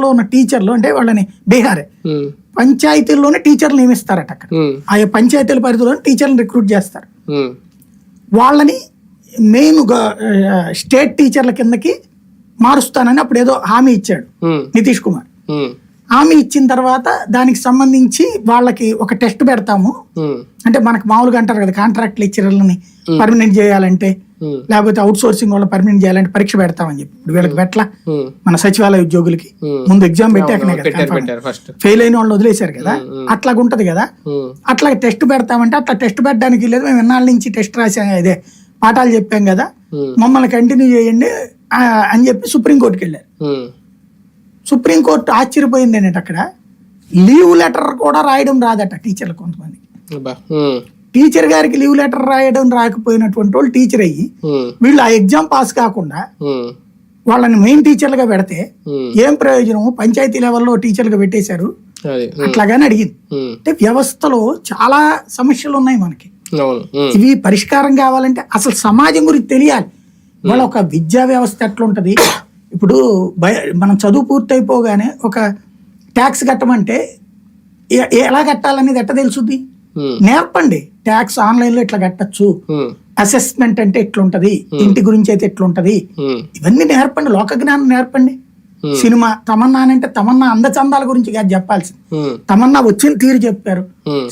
హాస్టల్లో ఉన్న టీచర్లు అంటే వాళ్ళని బీహారే. పంచాయతీల్లోనే టీచర్లు నియమిస్తారట అక్కడ. ఆయా పంచాయతీల పరిధిలో టీచర్లను రిక్రూట్ చేస్తారు. వాళ్ళని మెయిన్ స్టేట్ టీచర్ల కిందకి మారుస్తానని అప్పుడు ఏదో హామీ ఇచ్చాడు నితీష్ కుమార్. హామీ ఇచ్చిన తర్వాత దానికి సంబంధించి వాళ్ళకి ఒక టెస్ట్ పెడతాము. అంటే మనకు మామూలుగా అంటారు కదా కాంట్రాక్ట్ లెక్చరర్లని పర్మనెంట్ చేయాలంటే. లేకపోతే అవుట్ సోర్సింగ్ వాళ్ళని పర్మనెంట్ చేయాలంటే పరీక్ష పెడతామని చెప్పి. ఇప్పుడు వీళ్ళకి ఉమ్. మన సచివాలయ ఉద్యోగులకి. ముందు ఎగ్జామ్ ఫస్ట్ ఫెయిల్ అయిన వాళ్ళని వదిలేశారు కదా. అట్లాగ ఉంటది కదా. అట్లా టెస్ట్ పెడతామంటే అట్లా టెస్ట్ పెట్టడానికి లేదు. మేము ఎన్నాళ్ళ నుంచి టెస్ట్ రాసాం ఇదే. పాఠాలు చెప్పాం కదా. మమ్మల్ని కంటిన్యూ చేయండి అని చెప్పి సుప్రీంకోర్టుకి వెళ్ళారు. సుప్రీంకోర్టు ఆశ్చర్యపోయింది ఏంటంటే అక్కడ లీవ్ లెటర్ కూడా రాయడం రాదట టీచర్లు కొంతమంది టీచర్ గారికి లీవ్ లెటర్ రాయడం రాకపోయినటువంటి వాళ్ళు టీచర్ అయ్యి వీళ్ళు ఆ ఎగ్జామ్ పాస్ కాకుండా వాళ్ళని మెయిన్ టీచర్లుగా పెడితే ఏం ప్రయోజనం? పంచాయతీ లెవెల్లో టీచర్లుగా పెట్టేశారు. అట్లాగానే అడిగింది. అంటే వ్యవస్థలో చాలా సమస్యలు ఉన్నాయి మనకి. ఇవి పరిష్కారం కావాలంటే అసలు సమాజం గురించి తెలియాలి. వాళ్ళ ఒక విద్యా వ్యవస్థ ఎట్లుంటది? ఇప్పుడు మనం చదువు పూర్తయిపోగానే ఒక ట్యాక్స్ కట్టమంటే ఎలా కట్టాలనేది ఎట్ట తెలుసుద్ది? నేర్పండి. ట్యాక్స్ ఆన్లైన్లో ఇట్లా కట్టచ్చు. ఉమ్, అసెస్మెంట్ అంటే ఎట్లుంటది? ఇంటి గురించి అయితే ఎట్లుంటది? ఇవన్నీ నేర్పండి. లోక జ్ఞానం నేర్పండి. Hmm. సినిమా తమన్నా అంటే తమన్నా అందచందాల గురించి కాదు చెప్పాల్సింది. తమన్నా వచ్చిన తీరు చెప్పారు.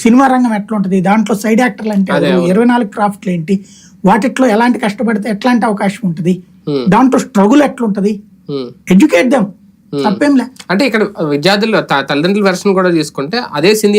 సినిమా రంగం ఎట్లుంటది? దాంట్లో సైడ్ యాక్టర్లు అంటే? ఇరవై నాలుగు క్రాఫ్ట్లు ఏంటి? వాటిట్లో ఎలాంటి కష్టపడితే ఎట్లాంటి అవకాశం ఉంటుంది? Hmm. దాంట్లో స్ట్రగుల్ ఎట్లుంటది. ఎడ్యుకేట్ దెమ్ తప్పేంలే అంటే ఇక్కడ విద్యార్థులు తల్లిదండ్రుల వెర్షన్ కూడా తీసుకుంటే అదే సింధీ